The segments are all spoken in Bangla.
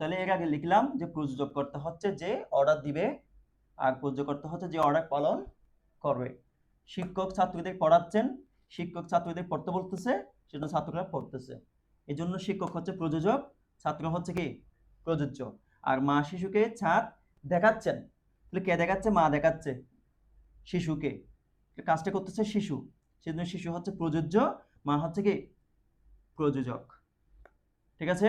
তাহলে এর আগে লিখলাম যে প্রযোজক করতে হচ্ছে যে অর্ডার দিবে, আর প্রযোজক করতে হচ্ছে যে অর্ডার পালন করবে। শিক্ষক ছাত্রীদের পড়াচ্ছেন, শিক্ষক ছাত্রীদের পড়তে বলতেছে, সেজন্য ছাত্ররা পড়তেছে। এই জন্য শিক্ষক হচ্ছে প্রযোজক, ছাত্র হচ্ছে কি? প্রযোজ্য। আর মা শিশুকে ছাদ দেখাচ্ছেন, তাহলে কে দেখাচ্ছে? মা দেখাচ্ছে শিশুকে। কাজটা করতেছে শিশু, সেজন্য শিশু হচ্ছে প্রযোজ্য, মা হচ্ছে কি? প্রযোজক। ঠিক আছে?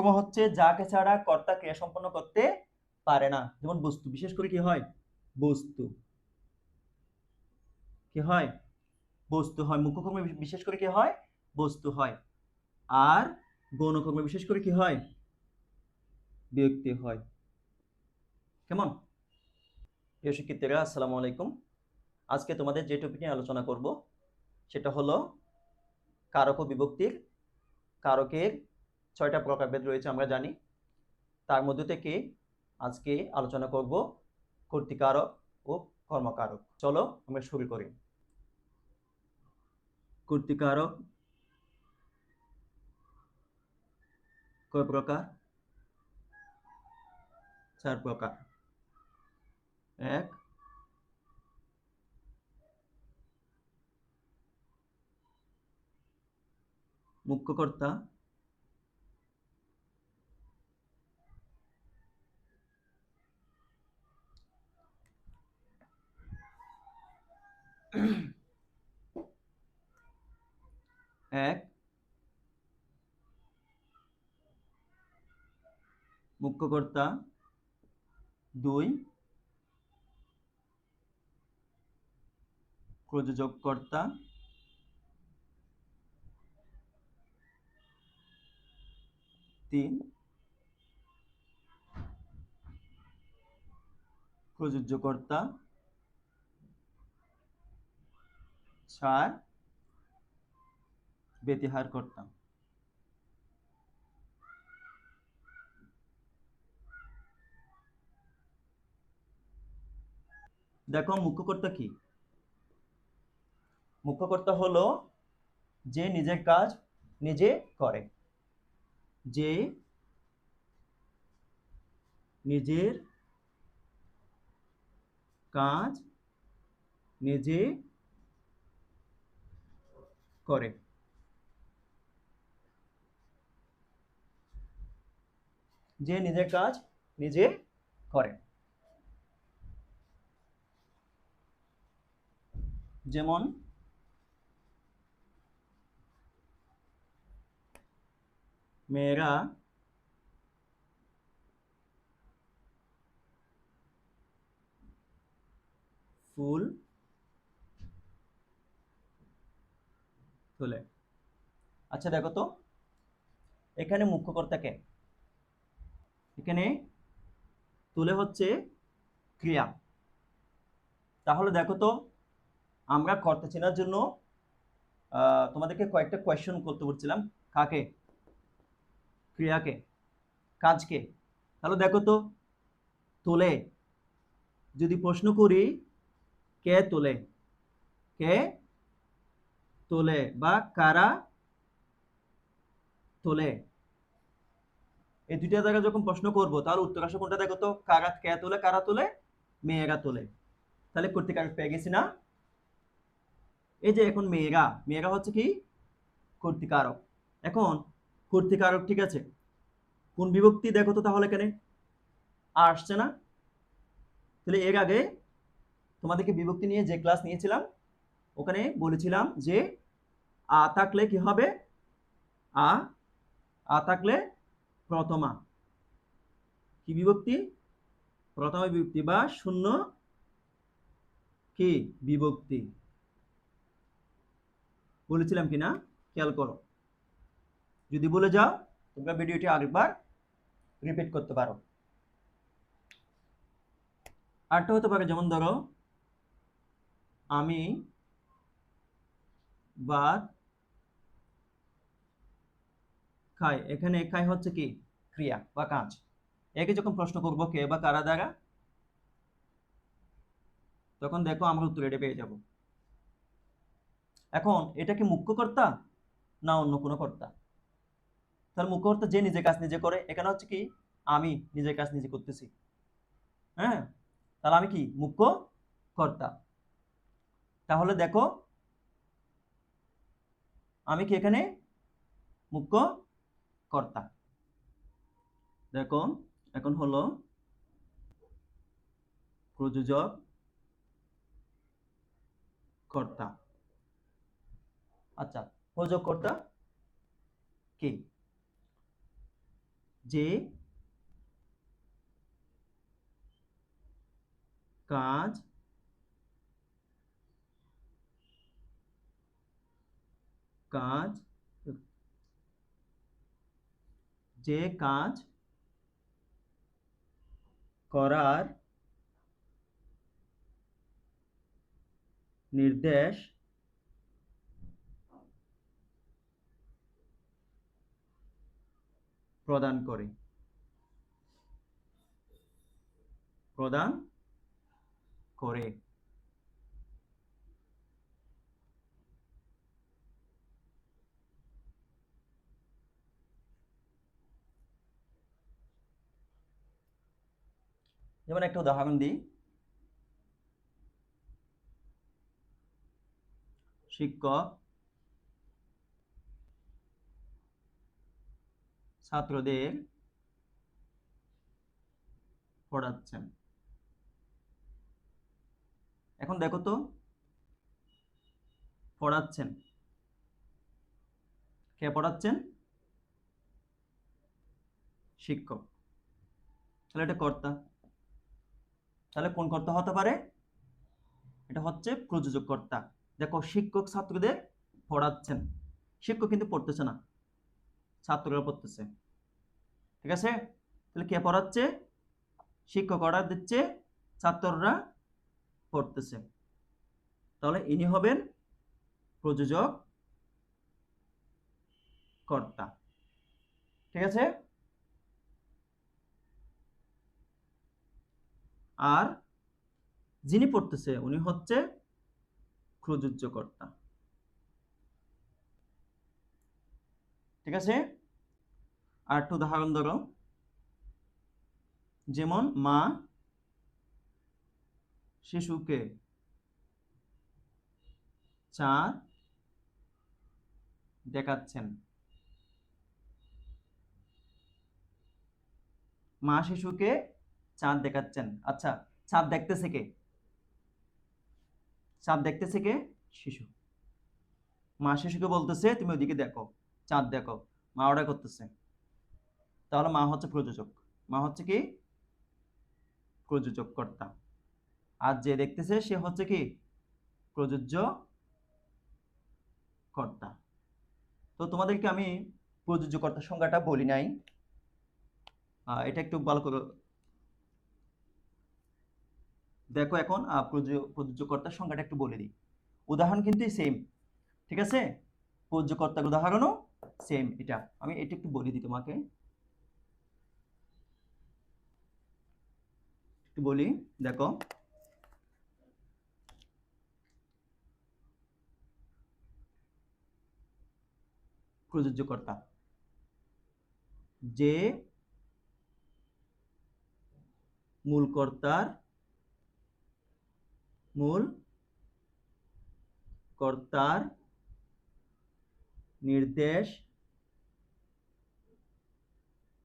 হচ্ছে, যাকে ছাড়া কর্তা ক্রিয়া সম্পন্ন করতে পারে না। যেমন বস্তু, বিশেষ করে কি হয়? বস্তু। কি হয়? বস্তু হয়। মুখ্যকর্মে বিশেষ করে কি হয়? বস্তু হয়। আর গৌণকর্মে বিশেষ করে কি হয়? ব্যক্তি হয়। কেমন? প্রিয় শিক্ষার্থীরা, আসসালামু আলাইকুম। আজকে তোমাদের যে টপিক নিয়ে আলোচনা করব, সেটা হলো কারক ও বিভক্তির, কারকের ছয়টা প্রকারভেদ রয়েছে, আমরা জানি। তার মধ্যে থেকে আজকে আলোচনা করব কর্তৃকারক ও কর্মকারক। চলো, আমরা শুরু করি। কর্তৃকারক কয় প্রকার চার প্রকার এক, মুখ্যকর্তা এক মুখ্যকর্তা দুই প্রযোজককর্তা। তিন প্রযোজ্যকর্তা। চার ব্যতিহারকর্তা। দেখো মুখ্যকর্তা কি? মুখ্যকর্তা হলো যে নিজের কাজ নিজে করে। যে নিজের কাজ নিজে করে। যে নিজের কাজ নিজে করে। যেমন মেয়েরা ফুল তোলে। আচ্ছা দেখো তো। এখানে মুখ্যকর্তা কে এখানে তুলে হচ্ছে ক্রিয়া। তাহলে দেখো তো আমরা কর্তা চেনার জন্য তোমাদেরকে কয়েকটা কোয়েশ্চন করতে বলছিলাম। কাকে? ক্রিয়াকে? কাজকে? তাহলে দেখো তো, তোলে। যদি প্রশ্ন করি, কে তোলে? কে তোলে বা কারা তোলে? এই দুইটা জায়গায় যখন প্রশ্ন করব, তাহলে উত্তর আসে কোনটা? দেখো তো, কারা কে তোলে, কারা তোলে? মেয়েরা তোলে। তাহলে কর্তৃকারক পেয়ে গেছি না? এই যে এখন মেয়েরা মেয়েরা হচ্ছে কি? কর্তৃকারক। এখন কর্তৃকারক ঠিক আছে? কোন বিভক্তি দেখো তো তাহলে এখানে। আর আসছে না? তাহলে এর আগে তোমাদেরকে বিভক্তি নিয়ে যে ক্লাস নিয়েছিলাম, ওখানে বলেছিলাম যে আ থাকলে কি হবে? আ আ থাকলে প্রথমা। কি বিভক্তি? প্রথমা বিভক্তি বা শূন্য কি বিভক্তি? বলেছিলাম কি না খেয়াল করো। যদি বলে যাও, তোমরা ভিডিওটি আরেকবার রিপিট করতে পারো। আরটা হতে পারে, যেমন ধরো, আমি ভাত খাই। এখানে খাই হচ্ছে কি? ক্রিয়া বা কাজ। একে যখন প্রশ্ন করব কে বা কারা দ্বারা, তখন দেখো আমরা উত্তর এটা পেয়ে যাব। এখন এটা কি মুখ্য কর্তা না অন্য কোনো কর্তা? তাহলে মুখ্য কর্তা যে নিজে কাজ নিজে করে, এখানে হচ্ছে কি আমি নিজের কাজ নিজে করতেছি। হ্যাঁ? তাহলে আমি কি মুখ্য কর্তা তাহলে দেখো, আমি কি এখানে মুখ্য কর্তা দেখো, এখন হলো প্রযোজক কর্তা। আচ্ছা প্রযোজক কর্তা কে? যে কাজ কাজ যে কাজ করার নির্দেশ প্রদান করে। প্রদান করে। যেমন একটা উদাহরণ দিই। শিক্ষক ছাত্রদের পড়াচ্ছেন। এখন দেখো তো, পড়াচ্ছেন। কে পড়াচ্ছেন? শিক্ষক। তাহলে এটা কর্তা। তাহলে কোন কর্তা হতে পারে? এটা হচ্ছে প্রযোজক কর্তা। দেখো, শিক্ষক ছাত্রদের পড়াচ্ছেন। শিক্ষক কিন্তু পড়তেছে না ছাত্ররা পড়তেছে। ঠিক আছে? তাহলে কে পড়াচ্ছে? শিক্ষক অর্ডার দিচ্ছে, ছাত্ররা পড়তেছে। তাহলে ইনি হবেন প্রযোজক কর্তা। ঠিক আছে? আর যিনি পড়তেছে, উনি হচ্ছে প্রযোজ্যকর্তা ঠিক আছে? আর উদাহরণ ধরো। যেমন মা শিশুকে চাঁদ দেখাচ্ছেন। মা শিশুকে চাঁদ দেখাচ্ছেন। আচ্ছা চাঁদ দেখতেছে কে? চাঁদ দেখতেছে কে? শিশু। মা শিশুকে বলতেছে, তুমি ওদিকে দেখো, চাঁদ দেখো। মা অর্ডার করতেছে। তাহলে মা হচ্ছে প্রযোজক। মা হচ্ছে কি? প্রযোজক কর্তা আর যে দেখতেছে, সে হচ্ছে কি? প্রযোজ্য কর্তা তো তোমাদেরকে আমি প্রযোজ্য কর্তার সংজ্ঞাটা বলি নাই। এটা একটু ভালো করে দেখো এখন প্রযোজ্যকর্তার সংজ্ঞাটা একটু বলে দিই। উদাহরণ কিন্তু সেম ঠিক আছে? প্রযোজ্যকর্তার উদাহরণও সেম এটা। আমি এটা একটু বলে দিই তোমাকে। বলি দেখো। প্রযোজ্যকর্তা। যে মূল কর্তার মূল কর্তার নির্দেশ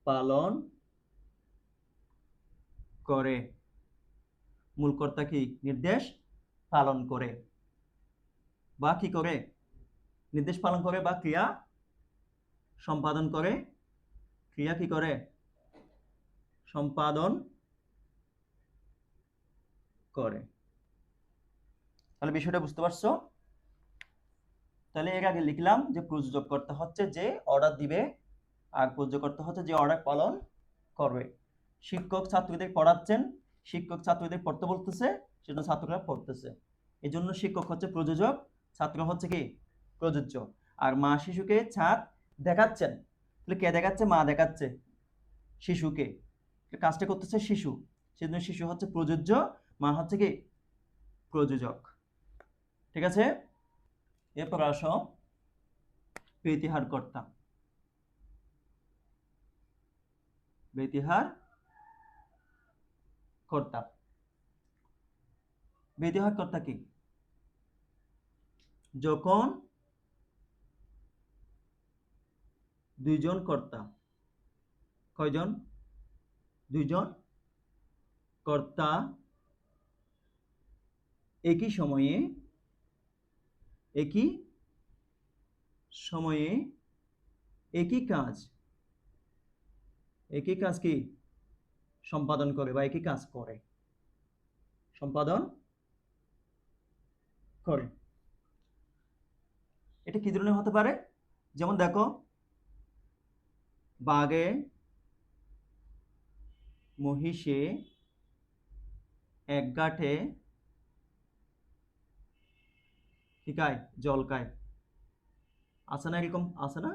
পালন করে। মূল কর্তা কি নির্দেশ পালন করে বা কি করে? নির্দেশ পালন করে বা ক্রিয়া সম্পাদন করে। ক্রিয়া কি করে? সম্পাদন করে। তাহলে বিষয়টা বুঝতে পারছ? তাহলে এর আগে লিখলাম যে প্রযোজক কর্তা হচ্ছে যে অর্ডার দিবে, আর প্রযোজক কর্তা হচ্ছে যে অর্ডার পালন করবে। শিক্ষক ছাত্রদের পড়াচ্ছেন শিক্ষক ছাত্রদের পড়তে বলতেছে, সেজন্য ছাত্ররা পড়তেছে। এই জন্য শিক্ষক হচ্ছে প্রযোজক, ছাত্র হচ্ছে কি? প্রযোজ্য। আর মা শিশুকে ছাদ দেখাচ্ছেন। তাহলে কে দেখাচ্ছে? মা দেখাচ্ছে শিশুকে। কাজটা করতেছে শিশু। সেজন্য শিশু হচ্ছে প্রযোজ্য, মা হচ্ছে কি? প্রযোজক। ঠিক আছে? এরপর আসো প্রীতিহার কর্তা বেতিহার কর্তা। বেতিহার কর্তা কি? যখন দুইজন কর্তা। কয়জন? দুইজন কর্তা। একই সময়ে একই সময়ে, একই কাজ। একই কাজ কি? সম্পাদন করে বা একই কাজ করে। সম্পাদন করে। এটা কি ধরনের হতে পারে? যেমন দেখো বাঘে মহিষে এক গাঁঠে কি খায়? জল খায়। আছে না এরকম? আছে না?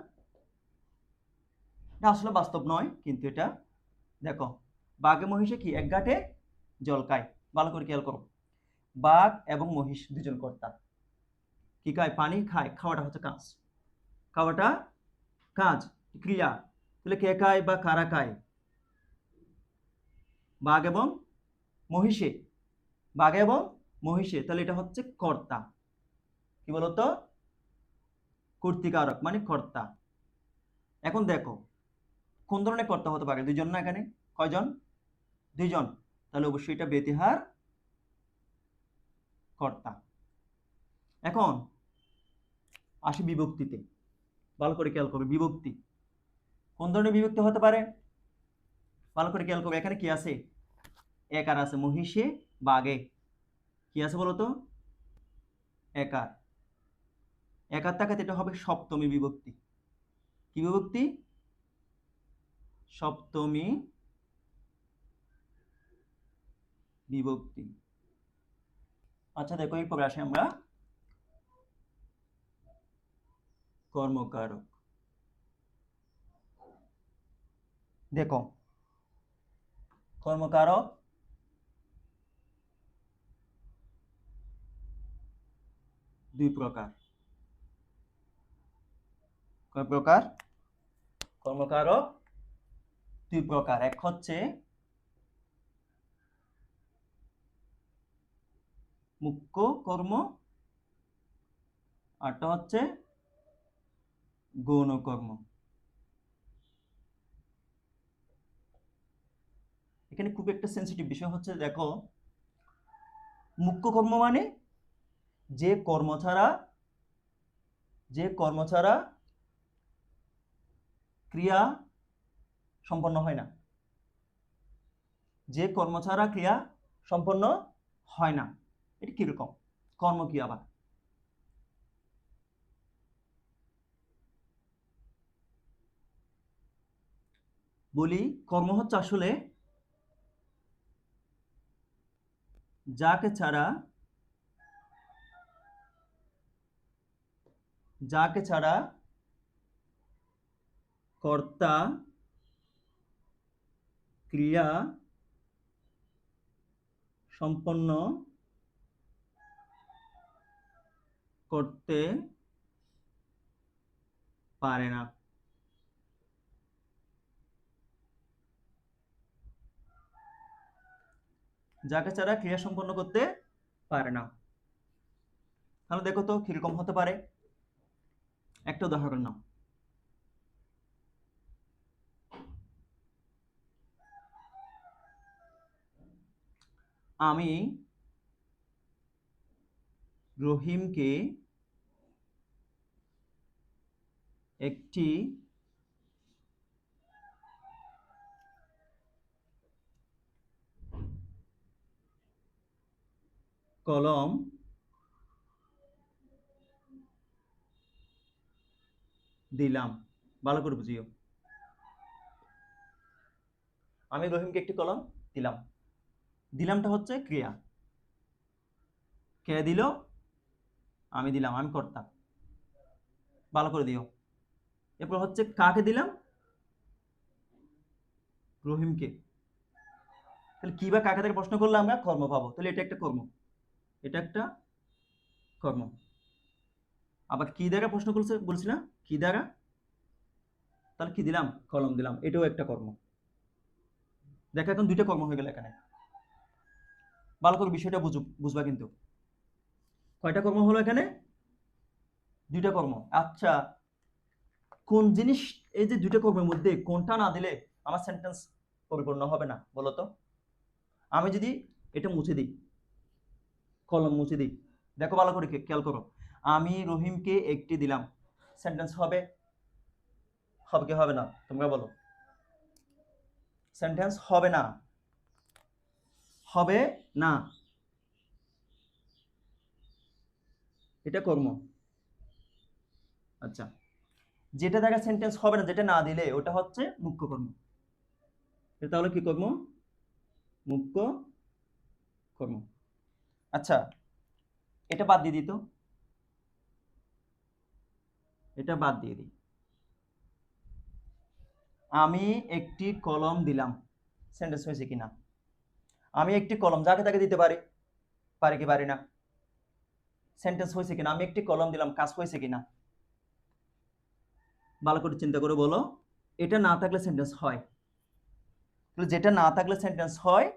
এটা আসলে বাস্তব নয়, কিন্তু এটা দেখো বাঘে মহিষে কি এক ঘাটে জল খায়? ভালো করে খেয়াল করো। বাঘ এবং মহিষ দুজন কর্তা। কি খায়? পানি খায়। খাওয়াটা হচ্ছে কাজ। খাওয়াটা কাজ, ক্রিয়া। তাহলে কে খায় বা কারা খায়? বাঘ এবং মহিষে। বাঘ এবং মহিষে। তাহলে এটা হচ্ছে কর্তা। কি বলতো? কর্তিকারক মানে কর্তা। এখন দেখো, কোন ধরনের কর্তা হতে পারে? দুজন না এখানে? কয়জন? দুইজন। তাহলে অবশ্যই এটা বেতিহার কর্তা। এখন আসি বিভক্তিতে। ভালো করে খেয়াল করবে, বিভক্তি। কোন ধরনের বিভক্তি হতে পারে? ভালো করে খেয়াল করবে, এখানে কি আছে? একার আছে মহিষে, বাঘে। কি আছে বলতো? একার। একার টাকাতে এটা হবে সপ্তমী বিভক্তি। কি বিভক্তি? সপ্তমী বিভক্তি। আচ্ছা দেখো, এরপর আসি আমরা। কর্মকারক। দেখো, কর্মকারক দুই প্রকার। কয় প্রকার? কর্মকারক দুই প্রকার। এক হচ্ছে মুখ্য কর্ম আরটা হচ্ছে গৌণ কর্ম। এখানে খুব একটা সেন্সিটিভ বিষয় হচ্ছে, দেখো, মুখ্য কর্ম মানে যে কর্ম ছাড়া, যে কর্ম ছাড়া ক্রিয়া সম্পন্ন হয় না। যে কর্ম ছাড়া ক্রিয়া সম্পন্ন হয় না। এটা কীরকম? কর্ম কি আবার? বলি, কর্ম হচ্ছে আসলে যাকে ছাড়া যাকে ছাড়া কর্তা ক্রিয়া সম্পন্ন করতে পারে না। যাকে ছাড়া ক্রিয়া সম্পন্ন করতে পারে না। তাহলে দেখো তো কীরকম হতে পারে? একটা উদাহরণ নাও। আমি রহিমকে একটি কলম দিলাম। ভালো করে বুঝিও। আমি রহিমকে একটি কলম দিলাম। দিলামটা হচ্ছে ক্রিয়া। কে দিল? আমি দিলাম, আমি করতাম। ভালো করে দিও। এরপর হচ্ছে কাকে দিলাম? রহিমকে। তাহলে কি বা কাকে থেকে প্রশ্ন করলে আমরা? কর্ম পাবো। তাহলে এটা একটা কর্ম। এটা একটা কর্ম। আবার কি দ্বারা প্রশ্ন করছে? বলছি না কি দ্বারা? তাহলে কি দিলাম? কলম দিলাম। এটাও একটা কর্ম। দেখো, এখন দুইটা কর্ম হয়ে গেল এখানে। ভালো করে বিষয়টা বুঝু, বুঝবা কিন্তু। কয়টা কর্ম হলো এখানে? দুইটা কর্ম। আচ্ছা কোন জিনিস, এই যে দুইটা কর্মের মধ্যে কোনটা না দিলে আমার সেন্টেন্স পরিপূর্ণ হবে না, বলো তো? আমি যদি এটা মুছে দিই, কলম মুছে দিই, দেখো ভালো করে খেয়াল করো। আমি রহিমকে একটি দিলাম সেন্টেন্স হবে হবে কি হবে না, তোমরা বলো। সেন্টেন্স হবে না হবে না। এটা কর্ম। আচ্ছা। যেটা দেখা সেন্টেন্স হবে না, যেটা না দিলে ওটা হচ্ছে মুখ্য কর্ম। তাহলে কি কর্ম? মুখ্য কর্ম। আচ্ছা এটা বাদ দিয়ে দিত এটা বাদ দিয়ে দিই। আমি একটি কলম দিলাম। সেন্টেন্স হয়েছে কিনা? আমি একটি কলম, যাকে তাকে দিতে পারি? পারি কি পারি না? সেন্টেন্স হয়েছে কিনা? আমি একটি কলম দিলাম, কাজ হয়েছে কিনা? ভালো করে চিন্তা করে বলো। এটা না থাকলে সেন্টেন্স হয়। তাহলে যেটা না থাকলে সেন্টেন্স হয়,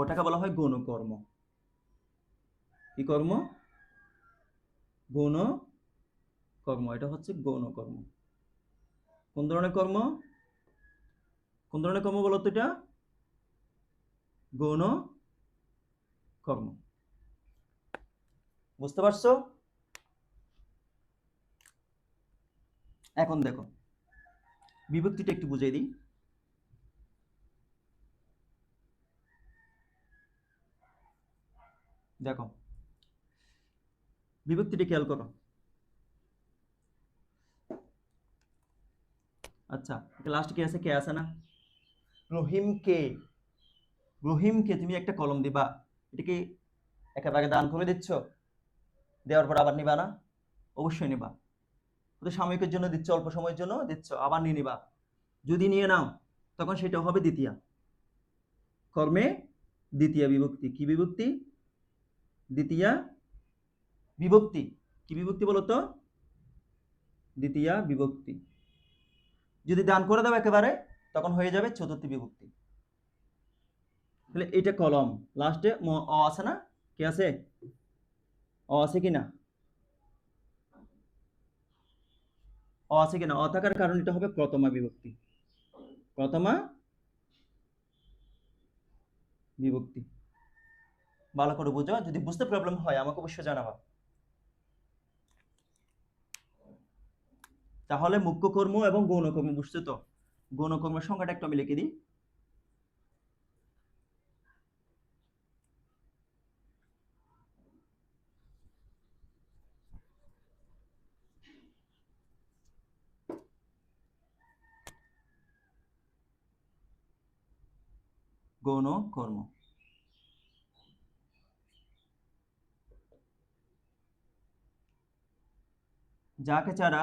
ওটাকে বলা হয় গৌণকর্ম। কি কর্ম? গৌণ কর্ম এটা হচ্ছে গৌণ কর্ম কোন ধরনের কর্ম? কোন ধরনের কর্ম বলো তো এটা? গৌণ কর্ম বুঝতে পারছ? এখন দেখো, বিভক্তিটা একটু বুঝিয়ে দিই। দেখো, বিভক্তিটা খেয়াল করো। আচ্ছা লাস্ট কে আছে? কে আছে না? রহিমকে রহিমকে তুমি একটা কলম দিবা। এটা কি একেবারে দান করে দিচ্ছ? দেওয়ার পর আবার নিবা না? অবশ্যই নিবা। সাময়িকের জন্য দিচ্ছ, অল্প সময়ের জন্য দিচ্ছ, আবার নিয়ে নিবা। যদি নিয়ে নাও, তখন সেটা হবে দ্বিতীয়া। কর্মে দ্বিতীয় বিভক্তি। কি বিভক্তি? দ্বিতীয়া বিভক্তি। কি বিভক্তি বলতো দ্বিতীয়া বিভক্তি। যদি দান করে দাও একেবারে, তখন হয়ে যাবে চতুর্থী বিভক্তি। তাহলে এটা কলম। লাস্টে অ আছে না? কি আছে? অ আছে কি না অ আছে কিনা? অ থাকার কারণ এটা হবে প্রথমা বিভক্তি। প্রথমা বিভক্তি। ভালো করে বুঝো, যদি বুঝতে প্রবলেম হয়, আমাকে অবশ্যই জানাবা। তাহলে মুখ্য কর্ম এবং গৌণকর্ম বুঝতে তো? গৌণকর্মের সংখ্যাটা একটু আমি লিখে দিই। গৌণ কর্ম যাকে ছাড়া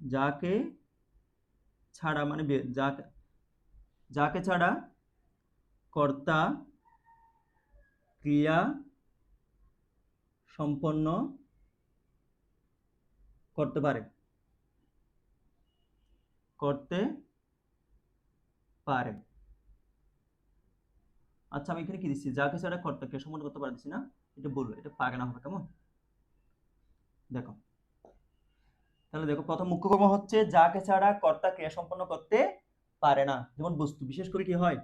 যাকে ছাড়া মানে যাকে যাকে ছাড়া কর্তা ক্রিয়া সম্পন্ন করতে পারে। করতে পারে। আচ্ছা আমি এখানে কি দিচ্ছি যাকে ছাড়া কর্তা ক্রিয়া সম্পন্ন করতে পারে দিচ্ছি না। এটা বলব এটা পারে হবে কেমন? দেখো। তাহলে দেখো, প্রথম মুখ্য কর্ম হচ্ছে যাকে ছাড়া কর্তা ক্রিয়া সম্পন্ন করতে পারে না। যেমন বস্তু, বিশেষ করে কি হয়?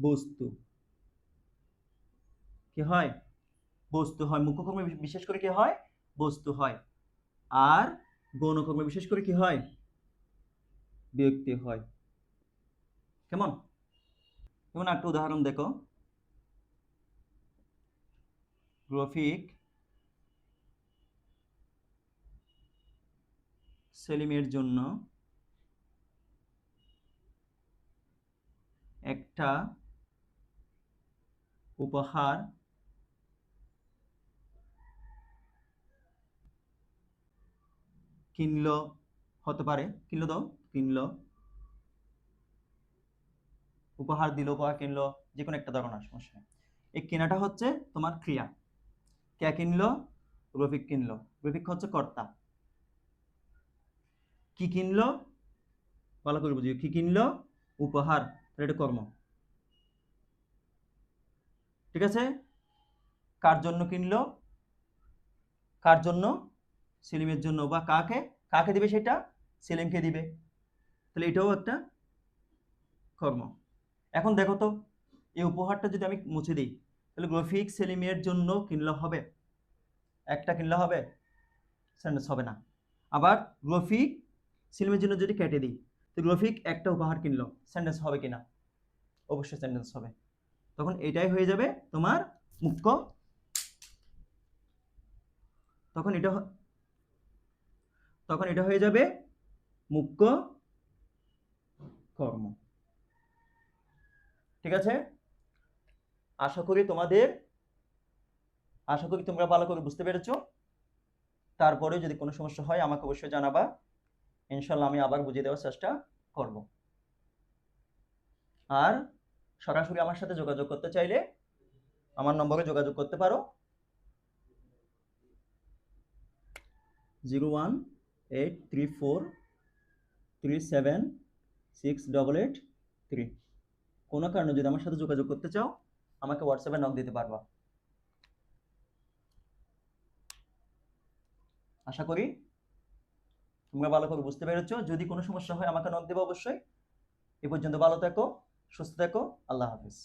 বস্তু। কি হয়? বস্তু হয়। মুখ্য কর্মে বিশেষ করে কি হয়? বস্তু হয়। আর গৌণ কর্মে বিশেষ করে কি হয়? ব্যক্তি হয়। কেমন? যেমন একটা উদাহরণ দেখো। রফিক সেলিমের জন্য একটা উপহার কিনলো, হতে পারে, কিনলো দাও কিনলো। উপহার দিল, উপহার কিনলো যে কোনো একটা ধরনের সমস্যা এই কেনাটা হচ্ছে তোমার ক্রিয়া। কে কিনলো? রফিক কিনলো। রফিক হচ্ছে কর্তা। কি কিনলো? ভালো করে বুঝিও। কি কিনলো? উপহার। এটা কর্ম। ঠিক আছে? কার জন্য কিনলো? কার জন্য? সেলিমের জন্য। বা কাকে? কাকে দিবে সেটা? সেলিমকে দিবে। তাহলে এটাও একটা কর্ম। এখন দেখো তো, এই উপহারটা যদি আমি মুছে দিই তাহলে রফিক সেলিমের জন্য কিনলে হবে। একটা কিনলে হবে সেন্টেন্স হবে না। আবার রফিক সেলিমের জন্য যদি কেটে দিই, তো রফিক একটা উপহার কিনলো সেন্টেন্স হবে কিনা? অবশ্যই সেন্টেন্স হবে। তখন এটাই হয়ে যাবে তোমার মুখ্য। তখন এটা তখন এটা হয়ে যাবে মুখ্য কর্ম। ঠিক আছে? আশা করি তোমাদের, আশা করি তোমরা ভালো করে বুঝতে পেরেছ। তারপরে যদি কোনো সমস্যা হয়, আমাকে অবশ্যই জানাবা। ইনশাল্লাহ আমি আবার বুঝিয়ে দেওয়ার চেষ্টা করব। আর সরাসরি আমার সাথে যোগাযোগ করতে চাইলে আমার নম্বরে যোগাযোগ করতে পারো। Zero one eight three four three seven six double eight three. কোনো কারণে যদি আমার সাথে যোগাযোগ করতে চাও আমাকে হোয়াটসঅ্যাপে নক দিতে পারবা। আশা করি তোমরা ভালো করে বুঝতে পেরেছ। যদি কোনো সমস্যা হয় আমাকে নক দেবে অবশ্যই। এ পর্যন্ত ভালো থাকো, সুস্থ থাকো, আল্লাহ হাফিজ।